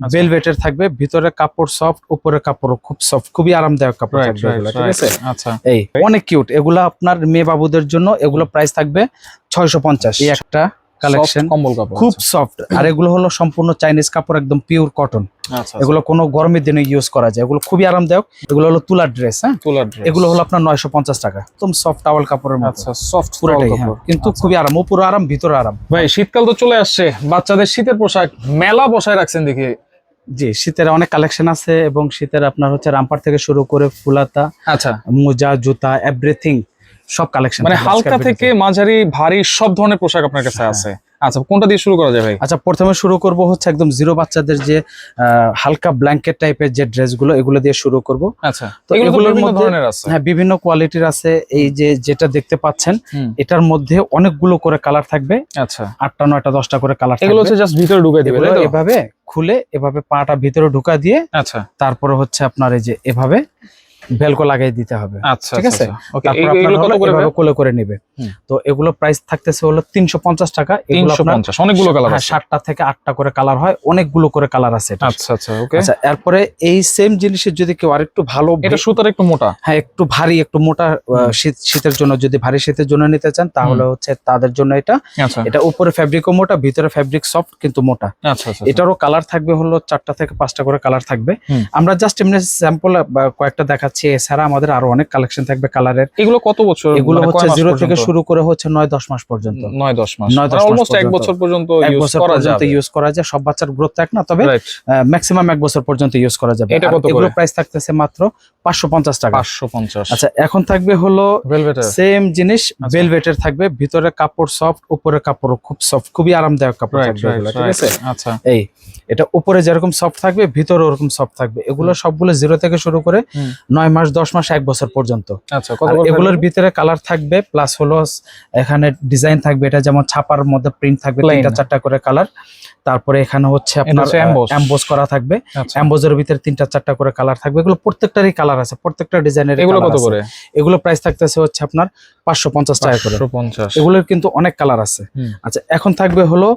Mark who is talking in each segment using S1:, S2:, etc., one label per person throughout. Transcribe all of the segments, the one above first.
S1: আচ্ছা।
S2: ভেলভেটের থাকবে ভিতরে কাপড় সফট উপরে কাপড় খুব সফট খুবই আরামদায়ক কাপড় থাকবে ঠিক আছে?
S1: আচ্ছা।
S2: এই অনেক কিউট এগুলো আপনার মেয়ে বাবুদের জন্য এগুলো প্রাইস থাকবে ছয়শো পঞ্চাশ। এই একটা কালেকশন
S1: কম্বল কাপড়
S2: খুব সফট আর এগুলো হলো সম্পূর্ণ চাইনিজ কাপড় একদম পিওর কটন
S1: আচ্ছা
S2: এগুলো কোনো গরমের দিনে ইউজ করা যায় এগুলো খুবই আরামদায়ক। এগুলো হলো তুলার ড্রেস হ্যাঁ?
S1: তুলার dress।
S2: এগুলো হলো আপনার নয়শো পঞ্চাশ টাকা একদম সফট টাওয়াল কাপড়ের মতো।
S1: আচ্ছা সফট
S2: পুরোটাই হ্যাঁ।
S1: কাপড়
S2: কিন্তু
S1: আচ্ছা।
S2: খুবই আরাম উপরে আরাম ভিতরে আরাম।
S1: ভাই শীতকাল তো চলে আসছে বাচ্চাদের শীতের পোশাক মেলা বসায় রাখছেন দেখি।
S2: জি শীতের অনেক কালেকশন আছে এবং শীতের আপনার হচ্ছে রামপার থেকে শুরু করে ফুলাতা
S1: আচ্ছা।
S2: মোজা জুতা এভরিথিং সব কালেকশন
S1: মানে হালকা থেকে মাঝারি ভারী সব ধরনের পোশাক আপনার কাছে
S2: হ্যাঁ।
S1: আছে? আচ্ছা কোনটা দিয়ে শুরু করা যায় ভাই?
S2: আচ্ছা প্রথমে শুরু করব হচ্ছে একদম জিরো বাচ্চাদের যে হালকা ব্ল্যাঙ্কেট টাইপের যে ড্রেসগুলো এগুলো দিয়ে শুরু করব।
S1: আচ্ছা
S2: তো এগুলোর
S1: বিভিন্ন
S2: মধ্যে- হ্যাঁ বিভিন্ন কোয়ালিটির আছে। এই যে যেটা দেখতে পাচ্ছেন এটার মধ্যে অনেকগুলো করে কালার থাকবে।
S1: আচ্ছা।
S2: আটটা নয়টা দশটা করে কালার
S1: এগুলো হচ্ছে জাস্ট ভিতরে ঢুকে দিবে?
S2: এভাবে খুলে এভাবে পাটা ভিতরে ঢুকা দিয়ে
S1: আচ্ছা।
S2: তারপরে হচ্ছে আপনার এই যে এভাবে ভেলকো লাগাই দিতে হবে।
S1: আচ্ছা
S2: ঠিক আছে?
S1: ওকে
S2: তারপর আপনার
S1: কত করে
S2: কোলে করে নেবে। তো এগুলো প্রাইস থাকতেছে হলো তিনশো পঞ্চাশ টাকা। এগুলো
S1: তিনশো
S2: আপনার
S1: পঞ্চাশ অনেকগুলো কালার
S2: হ্যাঁ,
S1: আছে।
S2: সাতটা থেকে আটটা করে কালার হয় অনেকগুলো করে কালার আছে এটা
S1: আচ্ছা আচ্ছা ওকে
S2: আচ্ছা এরপরে এই সেম জিনিসের যদি কেউ আরেকটু ভালো
S1: এটা সুতার একটু মোটা?
S2: হ্যাঁ একটু ভারী একটু মোটা শীত শীতের জন্য যদি ভারী শীতের জন্য নিতে চান তাহলে হচ্ছে তাদের জন্য এটা।
S1: আচ্ছা।
S2: এটা উপরে ফ্যাব্রিকও মোটা ভিতরে ফ্যাব্রিক সফট কিন্তু মোটা।
S1: আচ্ছা আচ্ছা
S2: এটারও কালার থাকবে হলো চারটা থেকে পাঁচটা করে কালার থাকবে। আমরা জাস্ট এমনি স্যাম্পল কয়েকটা দেখাচ্ছি এছাড়া আমাদের আরও অনেক কালেকশন থাকবে কালারের
S1: এগুলো কত বছর?
S2: এগুলো
S1: মানে
S2: হচ্ছে জিরো থেকে শুরু করে হচ্ছে নয় দশ মাস পর্যন্ত।
S1: নয় দশ মাস।
S2: নয় দশ মাস
S1: এক বছর পর্যন্ত
S2: এক বছর পর্যন্ত ইউজ করা যায় সব বাচ্চার গ্রোথ এক না তবে ম্যাক্সিমাম এক বছর পর্যন্ত ইউজ করা যাবে।
S1: এটা কত
S2: এগুলো প্রাইস থাকতেছে মাত্র পাঁচশো পঞ্চাশ টাকা।
S1: পাঁচশো পঞ্চাশ।
S2: আচ্ছা এখন থাকবে হলো সেম জিনিস
S1: আচ্ছা।
S2: ভেলভেটের থাকবে। ভিতরে কাপড় সফট উপরে কাপড় খুব সফট খুবই আরামদায়ক কাপড় ঠিক আছে?
S1: আচ্ছা।
S2: এই এটা উপরে যেরকম সফট থাকবে ভিতরে ওরকম সফট থাকবে। এগুলো সবগুলো জিরো থেকে শুরু করে
S1: হুম।
S2: নয় মাস দশ মাস এক বছর পর্যন্ত।
S1: আচ্ছা
S2: এগুলোর ভিতরে কালার থাকবে প্লাস হলো এখানে ডিজাইন থাকবে এটা যেমন ছাপার মধ্যে প্রিন্ট থাকবে তিনটা চারটা করে কালার তারপরে এখানে হচ্ছে আপনার
S1: হচ্ছে
S2: অ্যাম্বোস করা থাকবে।
S1: আচ্ছা।
S2: অ্যাম্বোজের ভিতরে তিনটা চারটা করে কালার থাকবে। এগুলো প্রত্যেকটারই কালার আছে প্রত্যেকটা ডিজাইনের
S1: এগুলো কত করে?
S2: এগুলো প্রাইস থাকতেছে হচ্ছে আপনার পাঁচশো পঞ্চাশ টাকা করে। এগুলোর কিন্তু অনেক কালার আছে। আচ্ছা এখন থাকবে হলো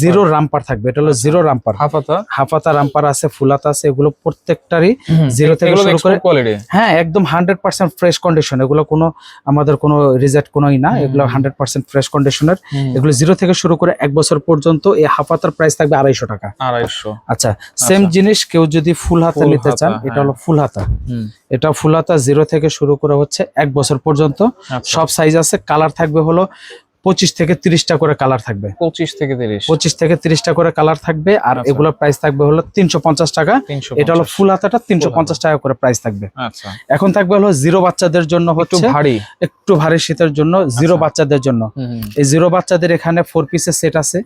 S2: জিরো রামপার থাকবে এটা হলো জিরো রামপার
S1: হাফাতা?
S2: হাফাতা রামপার আছে ফুলাতা আছে এগুলো প্রত্যেকটারই জিরো থেকে শুরু করে
S1: কোয়ালিটি
S2: হ্যাঁ একদম হান্ড্রেড পার্সেন্ট ফ্রেশ কন্ডিশন এগুলো কোনো আমাদের কোনো রিজেক্ট কোনোই না। এগুলো হান্ড্রেড পার্সেন্ট ফ্রেশ কন্ডিশনের এগুলো জিরো থেকে শুরু করে এক বছর পর্যন্ত এই হাফ হাফাতার প্রাইস থাকবে আড়াইশো টাকা।
S1: আড়াইশো।
S2: আচ্ছা সেম জিনিস কেউ যদি ফুল হাতে নিতে চান এটা
S1: হ্যাঁ।
S2: হলো ফুল হাতা।
S1: হুম।
S2: এটা ফুল হাতা জিরো থেকে শুরু করে হচ্ছে এক বছর পর্যন্ত।
S1: আচ্ছা।
S2: সব সাইজ আছে। কালার থাকবে হলো পঁচিশ থেকে তিরিশটা করে কালার থাকবে।
S1: পঁচিশ থেকে তিরিশ।
S2: পঁচিশ থেকে তিরিশটা করে কালার থাকবে আর
S1: আচ্ছা।
S2: এগুলোর প্রাইস থাকবে হলো তিনশো পঞ্চাশ টাকা। এটা হলো ফুল হাতাটা তিনশো পঞ্চাশ টাকা করে প্রাইস থাকবে।
S1: আচ্ছা।
S2: এখন থাকবে হলো জিরো বাচ্চাদের জন্য হচ্ছে
S1: ভারী।
S2: একটু ভারী শীতের জন্য জিরো
S1: আচ্ছা।
S2: বাচ্চাদের জন্য। এই জিরো বাচ্চাদের এখানে ফোর পিসের সেট আছে।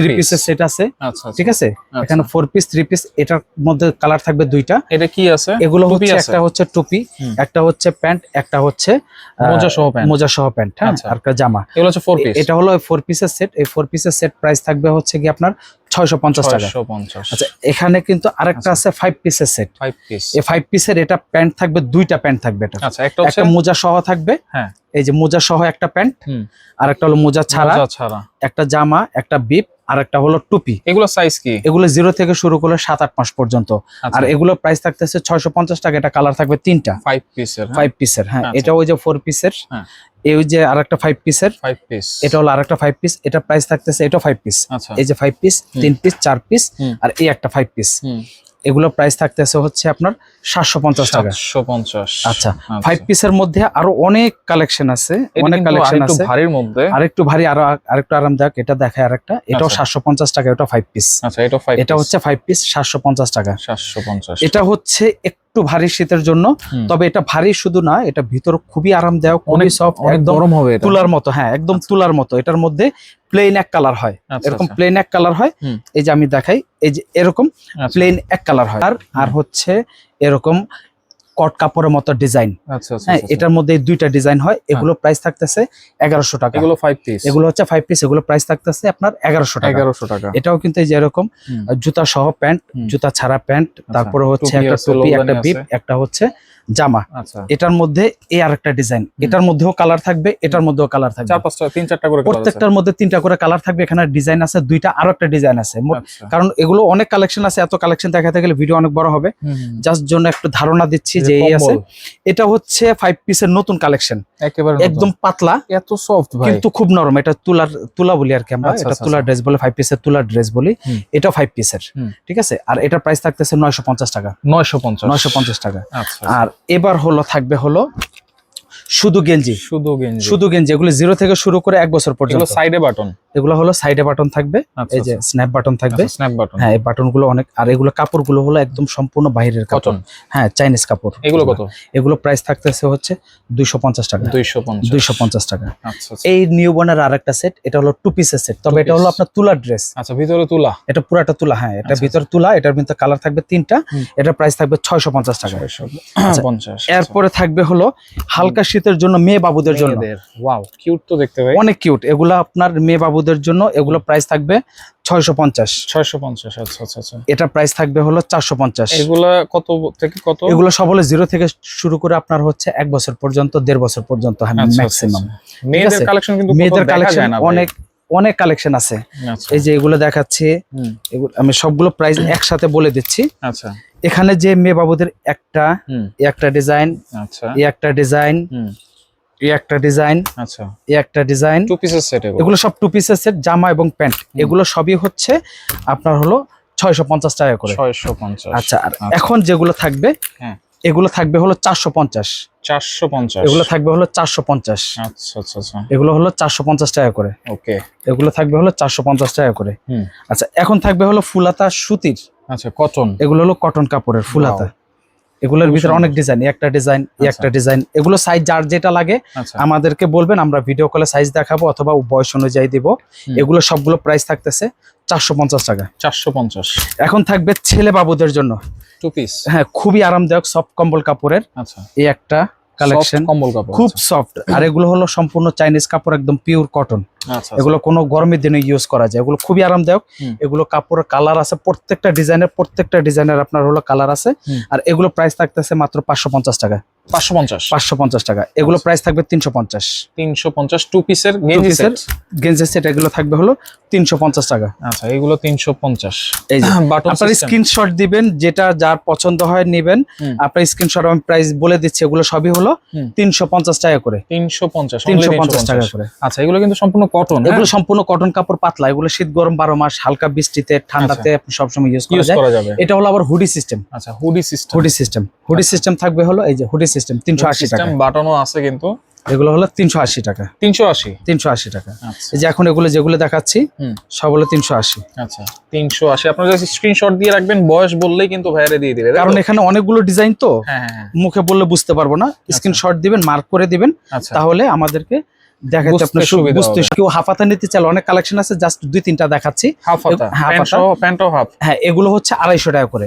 S2: থ্রি
S1: পিস
S2: পিসের সেট আছে।
S1: আচ্ছা
S2: ঠিক আছে?
S1: আচ্ছা।
S2: এখানে ফোর পিস থ্রি পিস এটার মধ্যে কালার থাকবে দুইটা।
S1: এটা কি আছে?
S2: এগুলো হচ্ছে একটা হচ্ছে টুপি একটা হচ্ছে প্যান্ট একটা হচ্ছে
S1: মোজা সহ প্যান্ট।
S2: মোজা সহ প্যান্ট হ্যাঁ?
S1: আচ্ছা।
S2: আর একটা জামা।
S1: এগুলো হচ্ছে ফোর পিস
S2: এটা হলো ফোর পিসের সেট এই ফোর পিসের সেট প্রাইস থাকবে হচ্ছে কি আপনার ছয়শো পঞ্চাশ টাকা। আচ্ছা এখানে কিন্তু আরেকটা আছে ফাইভ পিসের সেট
S1: ফাইভ পিস
S2: এই ফাইভ পিসের এটা প্যান্ট থাকবে দুইটা প্যান্ট থাকবে এটা
S1: আচ্ছা একটা
S2: মোজা সহ থাকবে।
S1: হ্যাঁ।
S2: এই যে মোজা সহ একটা প্যান্ট আর একটা হলো মোজা ছাড়া একটা জামা একটা বিপ আর একটা হলো টুপি।
S1: এগুলো সাইজ কি?
S2: এগুলো জিরো থেকে শুরু করলে সাত আট মাস পর্যন্ত।
S1: আচ্ছা।
S2: আর এগুলো প্রাইস থাকতেছে ছয়শো পঞ্চাশ টাকা এটা কালার থাকবে তিনটা।
S1: ফাইভ পিসের
S2: ফাইভ পিসের হ্যাঁ।
S1: আচ্ছা।
S2: এটা ওই যে ফোর পিসের
S1: হ্যাঁ।
S2: এই ওই যে আরেকটা ফাইভ পিসের
S1: ফাইভ পিস
S2: এটা হলো আরেকটা ফাইভ পিস এটা প্রাইস থাকতেছে এটা ফাইভ পিস
S1: আচ্ছা।
S2: এই যে ফাইভ পিস তিন পিস চার পিস আর এই একটা ফাইভ পিস। এগুলো প্রাইস থাকতেছে হচ্ছে আপনার সাতশো পঞ্চাশ টাকা।
S1: সাতশো পঞ্চাশ।
S2: আচ্ছা ফাইভ পিসের মধ্যে আরও অনেক কালেকশন আছে অনেক কালেকশন আছে।
S1: ভারীর মধ্যে।
S2: আরেকটু ভারী আরও আরেকটু আরামদায়ক এটা দেখায় আরেকটা। এটাও
S1: আচ্ছা।
S2: সাতশো পঞ্চাশ টাকা এটা ফাইভ পিস
S1: আচ্ছা এটা ফাইভ
S2: এটা হচ্ছে ফাইভ পিস সাতশো পঞ্চাশ টাকা।
S1: সাতশো পঞ্চাশ।
S2: এটা হচ্ছে একটু ভারী শীতের জন্য তবে এটা ভারী শুধু না এটা ভিতর খুবই আরামদায়ক
S1: অনেক
S2: সফট একদম
S1: গরম হবে
S2: তুলার মতো হ্যাঁ একদম তুলার মতো এটার মধ্যে প্লেন এক কালার হয়।
S1: আচ্ছা,
S2: এরকম
S1: আচ্ছা।
S2: প্লেন এক কালার হয়। এই যে আমি দেখাই এই যে এরকম
S1: আচ্ছা,
S2: প্লেন এক কালার হয়। আর আর হচ্ছে এরকম কট কাপড়ের মতো ডিজাইন।
S1: আচ্ছা আচ্ছা
S2: হ্যাঁ
S1: আচ্ছা।
S2: এটার মধ্যে দুইটা ডিজাইন হয়। এগুলো প্রাইস থাকতেছে এগারোশো টাকা।
S1: এগুলো ফাইভ পিস
S2: এগুলো হচ্ছে ফাইভ পিস এগুলো প্রাইস থাকতেছে আপনার এগারোশো টাকা।
S1: এগারোশো টাকা।
S2: এটাও কিন্তু যেরকম যে এরকম জুতা সহ প্যান্ট জুতা ছাড়া প্যান্ট তারপরে হচ্ছে একটা টুপি একটা বিপ একটা হচ্ছে জামা।
S1: আচ্ছা।
S2: এটার মধ্যে এই আরেকটা ডিজাইন। এটার মধ্যেও কালার থাকবে এটার মধ্যেও কালার থাকবে।
S1: চার পাঁচটা তিন চারটা করে
S2: প্রত্যেকটার মধ্যে তিনটা করে কালার থাকবে এখানে ডিজাইন আছে দুইটা আরও একটা ডিজাইন আছে।
S1: আচ্ছা।
S2: কারণ এগুলো অনেক কালেকশন আছে এত কালেকশন দেখাতে গেলে ভিডিও অনেক বড় হবে। জাস্ট জন্য একটু ধারণা দিচ্ছি যে এই আছে। এটা হচ্ছে ফাইভ পিসের নতুন কালেকশন
S1: একেবারে
S2: একদম পাতলা।
S1: এত সফট ভাই।
S2: কিন্তু খুব নরম। এটা তুলার তুলা বলি আর কি আমরা।
S1: আচ্ছা,
S2: এটা তুলার ড্রেস বলে ফাইভ পিসের তুলার ড্রেস বলি। এটা ফাইভ পিসের ঠিক আছে? আর এটার প্রাইস থাকতেছে নয়শো পঞ্চাশ টাকা।
S1: নয়শো পঞ্চাশ।
S2: নয়শো পঞ্চাশ টাকা। আর এবার হলো থাকবে হলো শুধু গেঞ্জি।
S1: শুধু গেঞ্জি।
S2: শুধু গেঞ্জি এগুলো জিরো থেকে শুরু করে এক বছর পর্যন্ত।
S1: সাইডে বাটন
S2: এগুলো হলো সাইডে বাটন থাকবে
S1: আচ্ছা
S2: এই যে স্ন্যাপ বাটন থাকবে।
S1: স্ন্যাপ বাটন
S2: হ্যাঁ এই বাটনগুলো অনেক আর এগুলো কাপড়গুলো হলো একদম সম্পূর্ণ বাইরের কাপড়। হ্যাঁ চাইনিজ কাপড়।
S1: এগুলো কত?
S2: এগুলো প্রাইস থাকতেছে হচ্ছে দুইশো পঞ্চাশ টাকা।
S1: দুইশো পঞ্চাশ।
S2: দুইশো পঞ্চাশ টাকা।
S1: আচ্ছা আচ্ছা।
S2: এই নিউ বর্নের আর একটা সেট এটা হলো টু পিসের সেট তবে এটা হলো আপনার তুলার ড্রেস
S1: আচ্ছা ভিতরে তুলা?
S2: এটা পুরাটা তুলা হ্যাঁ এটা
S1: আচ্ছা,
S2: ভিতর তুলা এটার ভিতরে কালার থাকবে তিনটা। এটার প্রাইস থাকবে ছয়শো পঞ্চাশ টাকা।
S1: ছয়শো
S2: আচ্ছা,
S1: পঞ্চাশ
S2: এরপরে থাকবে হলো হালকা শীতের জন্য মেয়ে বাবুদের জন্য।
S1: ওয়াও কিউট তো দেখতে ভাই
S2: অনেক কিউট এগুলো আপনার মেয়ে বাবুদের জন্য এগুলো প্রাইস থাকবে ছয়শো পঞ্চাশ।
S1: ছয়শো পঞ্চাশ আচ্ছা আচ্ছা আচ্ছা।
S2: এটা প্রাইস থাকবে হলো চারশো পঞ্চাশ।
S1: এগুলা কত থেকে কত?
S2: এগুলো সব হলো জিরো থেকে শুরু করে আপনার হচ্ছে এক বছর পর্যন্ত দেড় বছর পর্যন্ত হ্যাঁ
S1: আচ্ছা,
S2: ম্যাক্সিমাম
S1: আচ্ছা। মেয়েদের কালেকশন কিন্তু
S2: মেয়েদের কালেকশন অনেক অনেক কালেকশন আছে। এই যে এগুলো দেখাচ্ছি আমি সবগুলো প্রাইস একসাথে বলে দিচ্ছি।
S1: আচ্ছা।
S2: এখানে যে মেয়ে বাবুদের একটা একটা ডিজাইন
S1: আচ্ছা।
S2: একটা ডিজাইন
S1: হুম।
S2: এই একটা ডিজাইন
S1: আচ্ছা।
S2: এই একটা ডিজাইন
S1: টু পিসের সেট এগুলো?
S2: সব টু পিসের সেট জামা এবং প্যান্ট। এগুলো সবই হচ্ছে আপনার হলো ছয়শো পঞ্চাশ টাকা করে।
S1: ছয়শো পঞ্চাশ।
S2: আচ্ছা আর এখন যেগুলো থাকবে
S1: হ্যাঁ।
S2: এগুলো থাকবে হলো চারশো পঞ্চাশ।
S1: চারশো পঞ্চাশ।
S2: এগুলো থাকবে হলো চারশো পঞ্চাশ।
S1: আচ্ছা আচ্ছা আচ্ছা।
S2: এগুলো হলো চারশো পঞ্চাশ টাকা করে।
S1: ওকে।
S2: এগুলো থাকবে হলো চারশো পঞ্চাশ টাকা করে।
S1: হুম।
S2: আচ্ছা এখন থাকবে হলো ফুলাতা সুতির।
S1: আচ্ছা কটন।
S2: এগুলো হলো কটন কাপড়ের ফুলাতা। এগুলোর ভিতরে অনেক ডিজাইন একটা ডিজাইন
S1: আচ্ছা।
S2: একটা ডিজাইন এগুলো সাইজ যার যেটা লাগে
S1: আচ্ছা।
S2: আমাদেরকে বলবেন আমরা ভিডিও কলে সাইজ দেখাবো অথবা বয়স অনুযায়ী দিব। এগুলো সবগুলো প্রাইস থাকতেছে চারশো পঞ্চাশ টাকা।
S1: চারশো পঞ্চাশ।
S2: এখন থাকবে ছেলে বাবুদের জন্য।
S1: টু পিস
S2: হ্যাঁ খুবই আরামদায়ক সব কম্বল কাপড়ের।
S1: আচ্ছা।
S2: এই একটা কালেকশন
S1: কম্বল কাপড়
S2: খুব সফট আর এগুলো হলো সম্পূর্ণ চাইনিজ কাপড় একদম পিওর কটন
S1: আচ্ছা
S2: এগুলো কোনো গরমের দিনে ইউজ করা যায়। এগুলো খুবই আরামদায়ক। এগুলো কাপড়ের কালার আছে প্রত্যেকটা ডিজাইনের প্রত্যেকটা ডিজাইনের আপনার হলো কালার আছে। আর এগুলো প্রাইস থাকতেছে মাত্র পাঁচশো পঞ্চাশ টাকা
S1: পাঁচশো পঞ্চাশ।
S2: পাঁচশো পঞ্চাশ টাকা। এগুলো প্রাইস থাকবে তিনশো পঞ্চাশ।
S1: তিনশো পঞ্চাশ টু পিসের গেঞ্জি
S2: পিসের
S1: সেট
S2: গেঞ্জের সেট এগুলো থাকবে হলো তিনশো পঞ্চাশ টাকা।
S1: আচ্ছা এগুলো তিনশো পঞ্চাশ।
S2: এই যে আপনার স্ক্রিনশট দিবেন যেটা যার পছন্দ হয় নেবেন। আপনার স্ক্রিনশট আমি প্রাইস বলে দিচ্ছি এগুলো সবই হলো তিনশো পঞ্চাশ টাকা করে।
S1: তিনশো পঞ্চাশ
S2: তিনশো পঞ্চাশ টাকা করে।
S1: আচ্ছা এগুলো কিন্তু সম্পূর্ণ কটন
S2: এগুলো সম্পূর্ণ কটন কাপড় পাতলা এগুলো শীত গরম বারো মাস হালকা বৃষ্টিতে ঠান্ডাতে আপনি সবসময় ইউজ করা
S1: করা যাবে।
S2: এটা হলো আবার হুডি সিস্টেম
S1: আচ্ছা hoodie system
S2: hoodie system hoodie system থাকবে হলো এই যে হুডি সিস্টেম তিনশো আশি টাকা
S1: সিস্টেম বাটনও আছে কিন্তু।
S2: এগুলো হলো তিনশো আশি টাকা।
S1: তিনশো আশি?
S2: তিনশো আশি টাকা।
S1: আচ্ছা।
S2: এই যে এখন এগুলো যেগুলো দেখাচ্ছি সব হলো তিনশো আশি।
S1: আচ্ছা তিনশো আশি। আপনারা যদি স্ক্রিনশট দিয়ে রাখবেন বয়স বললেই কিন্তু ভাইয়ারে দিয়ে দিবে
S2: কারণ এখানে অনেকগুলো ডিজাইন তো
S1: হ্যাঁ হ্যাঁ হ্যাঁ।
S2: মুখে বললে বুঝতে পারব না। স্ক্রিনশট দিবেন মার্ক করে দিবেন
S1: আচ্ছা।
S2: তাহলে আমাদেরকে দেখাতে আপনার
S1: সুবিধা
S2: বুঝতে। কেউ হাফাতা নিতে চাইলে অনেক কালেকশন আছে জাস্ট দুই তিনটা দেখাচ্ছি।
S1: হাফ হাতা
S2: হাফ
S1: হাফ?
S2: হ্যাঁ এগুলো হচ্ছে আড়াইশো টাকা করে।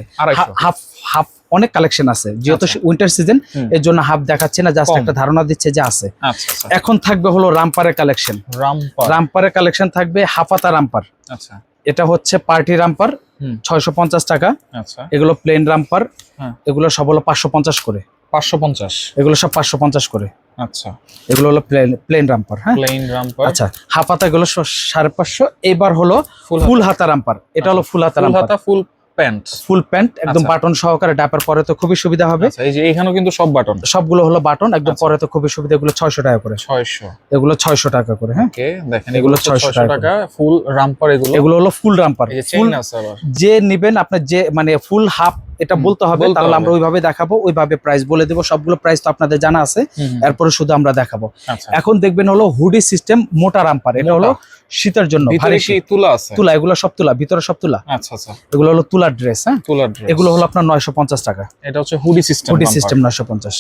S2: হাফ হাফ অনেক কালেকশন আছে। যেহেতু
S1: আচ্ছা।
S2: উইন্টার সিজন এর জন্য হাফ দেখাচ্ছে না জাস্ট একটা ধারণা দিচ্ছে যে আছে।
S1: আচ্ছা আচ্ছা
S2: এখন থাকবে হলো রামপারের কালেকশন
S1: রামপার
S2: রামপারের কালেকশন থাকবে হাফাতা রামপার
S1: আচ্ছা।
S2: এটা হচ্ছে পার্টি রামপার। ছয়শো পঞ্চাশ টাকা।
S1: আচ্ছা।
S2: এগুলো প্লেন রামপার
S1: হ্যাঁ।
S2: এগুলো সব হলো পাঁচশো পঞ্চাশ করে।
S1: পাঁচশো পঞ্চাশ।
S2: এগুলো সব পাঁচশো পঞ্চাশ করে।
S1: আচ্ছা।
S2: এগুলো হলো প্লেন প্লেন রামপার হ্যাঁ?
S1: প্লেন রামপার
S2: আচ্ছা হাফ হাতা এগুলো সাড়ে পাঁচশো। এবার হলো
S1: ফুল
S2: হাতা রামপার এটা হলো ফুল হাতা romper
S1: full pant
S2: full pant একদম
S1: আচ্ছা।
S2: বাটন সহকারে ডাপার পরে তো খুবই সুবিধা হবে।
S1: আচ্ছা এই যে এখানেও কিন্তু সব বাটন
S2: সবগুলো হলো বাটন একদম
S1: আচ্ছা।
S2: পরে তো খুবই সুবিধা এগুলো ছয়শো টাকা করে।
S1: ছয়শো।
S2: এগুলো ছয়শো টাকা করে হ্যাঁ?
S1: দেখেন
S2: এগুলো
S1: এগুলো
S2: 600
S1: ছয়শো
S2: টাকা
S1: ফুল রামপার এগুলো।
S2: এগুলো হলো ফুল রামপার
S1: যে
S2: নিবেন আপনার যে মানে ফুল হাফ এটা বলতে হবে তাহলে আমরা ওইভাবে দেখাবো ওইভাবে প্রাইস বলে দেবো সবগুলো প্রাইস তো আপনাদের জানা আছে। এরপরে শুধু আমরা দেখাবো।
S1: আচ্ছা।
S2: এখন দেখবেন হলো হুডি সিস্টেম মোটা রামপার এটা হলো শীতের জন্য।
S1: তুলা আছে?
S2: তুলা এগুলো সব তুলা ভিতরে সব তুলা।
S1: আচ্ছা আচ্ছা।
S2: এগুলো হলো তুলার ড্রেস হ্যাঁ?
S1: তুলার ড্রেস
S2: এগুলো হলো আপনার নয়শো পঞ্চাশ টাকা।
S1: এটা হচ্ছে হুডি সিস্টেম
S2: হুডি সিস্টেম নয়শো পঞ্চাশ।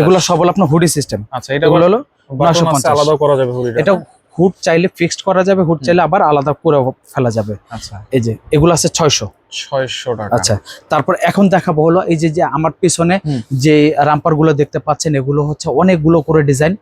S2: এগুলো সব হলো আপনার হুডি সিস্টেম
S1: আচ্ছা এটা
S2: এগুলো হলো
S1: বাটন আছে
S2: 950
S1: আলাদা করা যাবে হুডিটা
S2: এটা হুড চাইলে ফিক্সড করা যাবে হুড চাইলে আবার আলাদা করে ফেলা যাবে।
S1: আচ্ছা।
S2: এই যে এগুলো আছে ছয়শো।
S1: ছয়শো টাকা।
S2: আচ্ছা তারপর এখন দেখাবো হলো এই যে যে আমার পিছনে যে রাম্পারগুলো দেখতে পাচ্ছেন এগুলো হচ্ছে অনেকগুলো করে ডিজাইন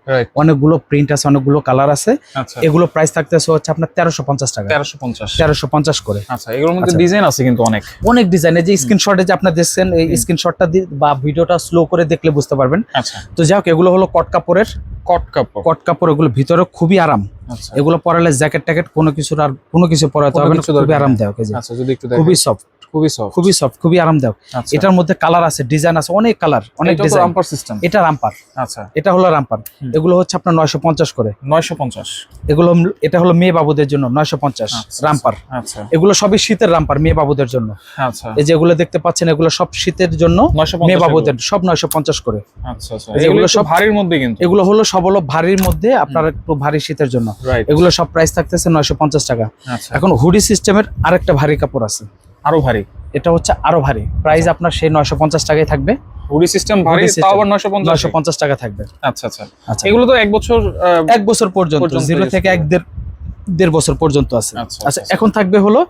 S2: অনেকগুলো প্রিন্ট আছে অনেকগুলো কালার আছে।
S1: আচ্ছা।
S2: এগুলো প্রাইস থাকতেছে হচ্ছে আপনার তেরোশো পঞ্চাশ টাকা।
S1: তেরোশো পঞ্চাশ।
S2: তেরোশো পঞ্চাশ করে।
S1: আচ্ছা এগুলোর মধ্যে
S2: আচ্ছা।
S1: ডিজাইন আছে কিন্তু অনেক।
S2: অনেক ডিজাইন এই যে স্ক্রিনশটে যে আপনার দেখছেন এই স্ক্রিনশটটা বা ভিডিওটা স্লো করে দেখলে বুঝতে পারবেন।
S1: আচ্ছা।
S2: তো যাই হোক এগুলো হলো কট কাপড়ের।
S1: কট কাপড়।
S2: কট কাপড় এগুলো ভিতরে খুবই আরাম। এগুলো পরালে জ্যাকেট ট্যাকেট কোনো কিছুর আর কোনো কিছু পরাতে হবে না আরামদায়ক খুবই সফট।
S1: খুবই সফট
S2: খুবই সফট খুবই আরামদায়ক।
S1: আচ্ছা।
S2: এটার মধ্যে কালার আছে ডিজাইন আছে অনেক কালার অনেক ডিজাইন
S1: রাম্পার সিস্টেম
S2: এটা রামপার।
S1: আচ্ছা।
S2: এটা হলো রামপার। এগুলো হচ্ছে আপনার নয়শো পঞ্চাশ করে।
S1: 950
S2: এগুলো এটা হলো মেয়ে বাবুদের জন্য নয়শো পঞ্চাশ
S1: আচ্ছা,
S2: রামপার।
S1: আচ্ছা।
S2: এগুলো সবই শীতের রামপার মেয়ে বাবুদের জন্য।
S1: আচ্ছা।
S2: এই যে এগুলো দেখতে পাচ্ছেন এগুলো সব শীতের জন্য
S1: 950
S2: মেয়ে বাবুদের সব নয়শো পঞ্চাশ করে।
S1: আচ্ছা আচ্ছা। এগুলো সব ভারীর মধ্যে কিন্তু।
S2: এগুলো হলো সব হলো ভারীর মধ্যে আপনার একটু ভারী শীতের জন্য। এগুলো সব প্রাইস থাকতেছে নয়শো পঞ্চাশ টাকা।
S1: আচ্ছা।
S2: এখন হুডি সিস্টেমের আরেকটা ভারী কাপড় আছে।
S1: আরও ভারী।
S2: এটা হচ্ছে আরও ভারী। প্রাইস আপনার সেই নয়শো পঞ্চাশ টাকায় থাকবে।
S1: হুডি সিস্টেম ভারী তাও আবার 950
S2: নয়শো পঞ্চাশ টাকা থাকবে।
S1: আচ্ছা আচ্ছা।
S2: আচ্ছা।
S1: এগুলো তো এক বছর
S2: এক বছর পর্যন্ত জিরো থেকে এক। দেড় বছর পর্যন্ত আছে।
S1: আচ্ছা,
S2: আচ্ছা
S1: আচ্ছা।
S2: এখন থাকবে হলো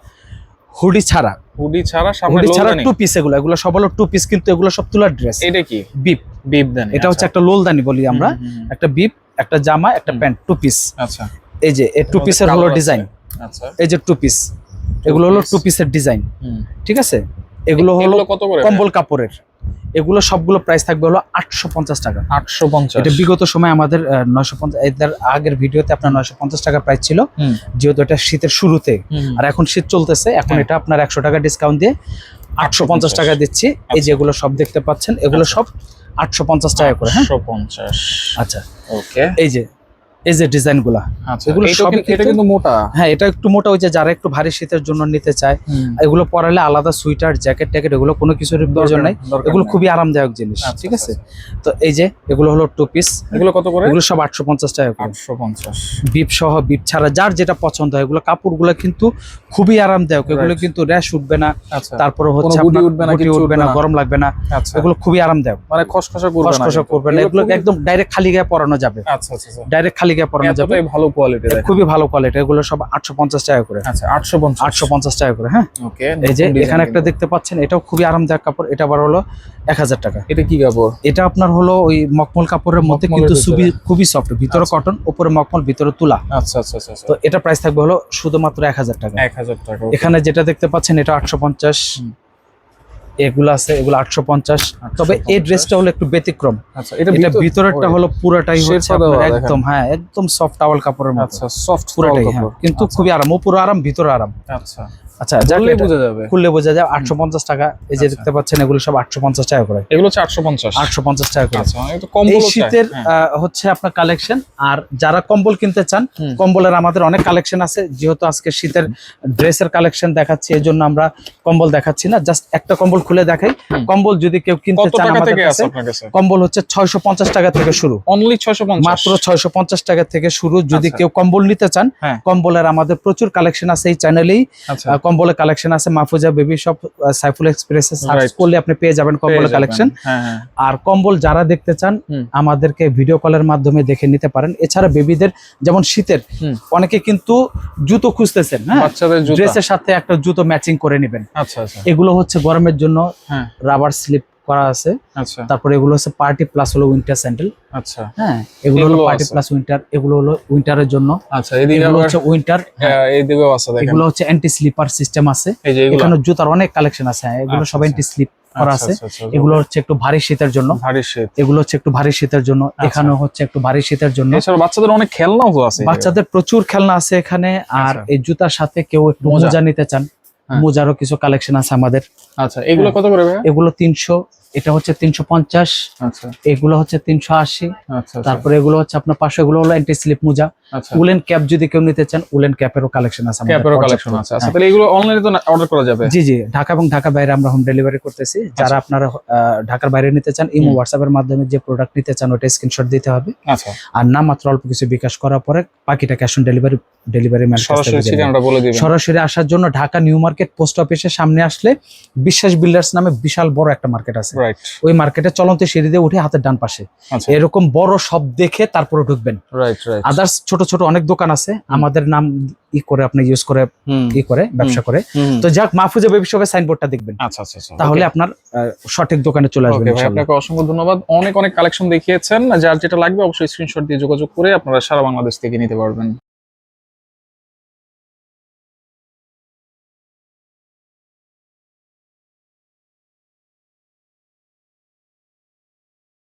S2: হুডি ছাড়া।
S1: হুডি ছাড়া সামনে
S2: হুডি ছাড়া টু পিস এগুলো এগুলো সব হলো টু পিস কিন্তু এগুলো সব তুলার ড্রেস
S1: এটা কি?
S2: বিপ
S1: বিপদানি
S2: এটা হচ্ছে একটা লোলদানি বলি আমরা। একটা বিপ একটা জামা একটা প্যান্ট টু পিস
S1: আচ্ছা।
S2: এই যে এই টু
S1: এর
S2: পিসের হলো ডিজাইন
S1: আচ্ছা।
S2: এই যে টু পিস এগুলো হলো টু পিসের ডিজাইন ঠিক আছে? এগুলো হলো কম্বল কাপড়ের। এগুলো সবগুলো প্রাইস থাকবে হলো আটশো পঞ্চাশ টাকা।
S1: 850
S2: এটা বিগত সময় আমাদের নয়শো পঞ্চাশ আগের ভিডিওতে আপনার নয়শো পঞ্চাশ টাকা প্রাইস ছিল। যেহেতু এটা শীতের শুরুতে। আর এখন শীত চলতেছে এখন
S1: হ্যাঁ।
S2: এটা আপনার একশো টাকা ডিসকাউন্ট দিয়ে আটশো পঞ্চাশ টাকা দিচ্ছি। এই
S1: আচ্ছা।
S2: যেগুলো সব দেখতে পাচ্ছেন এগুলো সব আটশো পঞ্চাশ টাকা করে হ্যাঁ?
S1: 850
S2: আচ্ছা।
S1: ওকে
S2: এই যে এই যে ডিজাইনগুলা
S1: আচ্ছা
S2: এগুলো
S1: এটা
S2: কিন্তু-
S1: মোটা।
S2: হ্যাঁ এটা একটু মোটা হয়েছে যারা একটু ভারী শীতের জন্য নিতে চায় এগুলো পরালে আলাদা সুইটার জ্যাকেট ট্যাকেট এগুলো কোনো কিছুর প্রয়োজন নাই এগুলো খুবই আরামদায়ক জিনিস
S1: আচ্ছা,
S2: ঠিক আছে?
S1: আচ্ছা,
S2: তো এই যে এগুলো হলো টু পিস
S1: এগুলো কত করে?
S2: এগুলো সব আটশো পঞ্চাশ টাকা করে।
S1: 850
S2: বিপ সহ বিপ ছাড়া যার যেটা পছন্দ হয় এগুলো কাপড়গুলো কিন্তু খুবই আরামদায়ক এগুলো কিন্তু র্যাশ উঠবে না। তারপরে হচ্ছে
S1: উঠবে না,
S2: গরম লাগবে না। এগুলো খুবই আরামদায়ক।
S1: মানে খসখসা করবে না
S2: করবে না। এগুলো একদম ডাইরেক্ট খালি গায়ে পরানো যাবে।
S1: আচ্ছা আচ্ছা
S2: ডাইরেক্ট খালি গায়ে পরানো যাবে।
S1: ভালো কোয়ালিটি
S2: খুবই ভালো কোয়ালিটি এগুলো সব আটশো পঞ্চাশ টাকা করে।
S1: আচ্ছা 850
S2: টাকা করে হ্যাঁ?
S1: ওকে
S2: এই যে এখানে একটা দেখতে পাচ্ছেন এটাও খুবই আরামদায়ক কাপড় এটা আবার হলো এক হাজার টাকা।
S1: এটা কি কাপড়?
S2: এটা আপনার হলো ওই মকমল কাপড়ের মধ্যে কিন্তু খুবই খুবই সফট ভিতরে
S1: আচ্ছা।
S2: কটন উপরে মকমল ভিতরে তুলা।
S1: আচ্ছা আচ্ছা আচ্ছা আচ্ছা।
S2: তো এটা প্রাইস থাকবে হলো শুধুমাত্র এক হাজার টাকা।
S1: 1000 টাকা
S2: এখানে যেটা দেখতে পাচ্ছেন এটা আটশো পঞ্চাশ।
S1: হুম।
S2: এগুলো আছে এগুলো আটশো পঞ্চাশ। তবে এই ড্রেসটা হলো একটু ব্যতিক্রম।
S1: আচ্ছা এটা
S2: ভিতরেরটা হলো পুরাটাই হচ্ছে। একদম হ্যাঁ একদম সফট টাওয়াল কাপড়ের মতো।
S1: আচ্ছা সফট
S2: পুরোটাই হ্যাঁ কিন্তু খুবই আরাম ও পুরো আরাম ভিতরে আরাম।
S1: আচ্ছা।
S2: আচ্ছা যাক
S1: বোঝা যাবে।
S2: খুললে বোঝা যায় আটশো পঞ্চাশ টাকা। এই যে
S1: আচ্ছা।
S2: দেখতে পাচ্ছেন এগুলো সব আটশো পঞ্চাশ টাকা করে।
S1: এগুলো হচ্ছে 850
S2: আটশো পঞ্চাশ টাকা করে।
S1: আচ্ছা একটু কম
S2: শীতের হচ্ছে আপনার কালেকশন। আর যারা কম্বল কিনতে চান কম্বলের আমাদের অনেক কালেকশন আছে। যেহেতু আজকে শীতের ড্রেসের কালেকশন দেখাচ্ছি এই জন্য আমরা কম্বল দেখাচ্ছি না। জাস্ট একটা কম্বল খুলে দেখাই। কম্বল যদি কেউ কিনতে চান আমাদের
S1: আছে
S2: কাছে কম্বল হচ্ছে ছয়শো পঞ্চাশ টাকা থেকে শুরু।
S1: অনলি 650
S2: মাত্র ছয়শো পঞ্চাশ টাকা থেকে শুরু। যদি। কেউ কম্বল নিতে চান
S1: হ্যাঁ।
S2: কম্বলের আমাদের প্রচুর কালেকশন আছে এই চ্যানেলেই কম্বলের কালেকশন আছে মাহফুজা বেবি সব সাইফুল এক্সপ্রেসে সার্চ করলে আপনি পেয়ে যাবেন
S1: কম্বল
S2: কম্বলের কালেকশন
S1: হ্যাঁ হ্যাঁ।
S2: আর কম্বল যারা দেখতে চান আমাদেরকে ভিডিও কলের মাধ্যমে দেখে নিতে পারেন। এছাড়া বেবিদের যেমন শীতের অনেকে কিন্তু জুতো খুঁজতেছেন হ্যাঁ?
S1: বাচ্চাদের জুতা।
S2: ড্রেসের সাথে একটা জুতো ম্যাচিং করে নেবেন।
S1: আচ্ছা আচ্ছা।
S2: এগুলো হচ্ছে গরমের জন্য
S1: হ্যাঁ।
S2: রাবার স্লিপ করা আছে।
S1: আচ্ছা।
S2: তারপরে এগুলো হচ্ছে পার্টি প্লাস হলো উইন্টার স্যান্ডেল
S1: আচ্ছা।
S2: হ্যাঁ এগুলো হলো পার্টি প্লাস উইন্টার এগুলো হলো উইন্টারের জন্য।
S1: আচ্ছা
S2: এগুলো হচ্ছে উইন্টার
S1: হ্যাঁ, এই দিকেও আছে দেখেন।
S2: এগুলো হচ্ছে অ্যান্টি স্লিপার সিস্টেম আছে। এখানে জুতার অনেক কালেকশন আছে হ্যাঁ, এগুলো
S1: আচ্ছা,
S2: সব
S1: আচ্ছা।
S2: অ্যান্টি স্লিপ করা
S1: আচ্ছা,
S2: আছে।
S1: আচ্ছা, আচ্ছা,
S2: এগুলো হচ্ছে একটু ভারী শীতের জন্য।
S1: ভারী শীত।
S2: এগুলো হচ্ছে একটু ভারী শীতের জন্য।
S1: আচ্ছা।
S2: এখানে হচ্ছে একটু ভারী শীতের জন্য।
S1: এছাড়া বাচ্চাদের অনেক খেলনাও আছে।
S2: বাচ্চাদের প্রচুর খেলনা আছে এখানে আর
S1: আচ্ছা।
S2: এই জুতার সাথে কেউ একটু
S1: মজা
S2: নিতে চান। মোজারও কিছু কালেকশন আছে আমাদের।
S1: আচ্ছা এগুলো
S2: হ্যাঁ।
S1: কত করে
S2: এগুলো তিনশো এটা হচ্ছে তিনশো পঞ্চাশ
S1: আচ্ছা।
S2: এগুলো হচ্ছে তিনশো আশি
S1: আচ্ছা
S2: তারপরে এগুলো হচ্ছে আপনার পাঁচশো এগুলো হলো অ্যান্টি স্লিপ মোজা।
S1: আচ্ছা
S2: উলেন ক্যাপ যদি কেউ নিতে চান উলেন ক্যাপেরও কালেকশন আছে আমাদের
S1: ক্যাপেরও কালেকশন আছে। আচ্ছা
S2: হ্যাঁ।
S1: তাহলে এগুলো অনলাইনে তো অর্ডার করা যাবে?
S2: জি জি ঢাকা এবং ঢাকা বাইরে আমরা হোম ডেলিভারি করতেছি। যারা আপনারা ঢাকার বাইরে নিতে চান ইমো
S1: হুম।
S2: হোয়াটসঅ্যাপের মাধ্যমে যে প্রোডাক্ট নিতে চান ওটা স্ক্রিনশট দিতে হবে।
S1: আচ্ছা।
S2: আর নাম মাত্র অল্প কিছু বিকাশ করার পরে বাকিটা cash on delivery delivery man
S1: সরাসরি ঠিকানাটা বলে দিবেন।
S2: সরাসরি আসার জন্য ঢাকা নিউ মার্কেট পোস্ট অফিসের সামনে আসলে বিশ্বাস বিল্ডার্স নামে বিশাল বড় একটা মার্কেট আছে। ওই মার্কেটে চলন্ত সিঁড়ি দিয়ে উঠে হাতের ডান পাশে।
S1: আচ্ছা।
S2: এরকম বড় সব দেখে তারপরে ঢুকবেন।
S1: রাইট রাইট
S2: আদার্স ছোট ছোট অনেক দোকান আছে আমাদের নাম ই করে আপনি ইউজ করে ই করে ব্যবসা করে। তো যাক মাহফুজা বেবি শপের সাইনবোর্ডটা দেখবেন।
S1: আচ্ছা আচ্ছা আচ্ছা।
S2: তাহলে আপনার সঠিক দোকানে চলে আসবেন
S1: ওকে আপনাকে অসংখ্য ধন্যবাদ। অনেক অনেক কালেকশন দেখিয়েছেন। যার যেটা লাগবে অবশ্যই স্ক্রিনশট দিয়ে যোগাযোগ করে আপনারা সারা বাংলাদেশ থেকে নিতে পারবেন।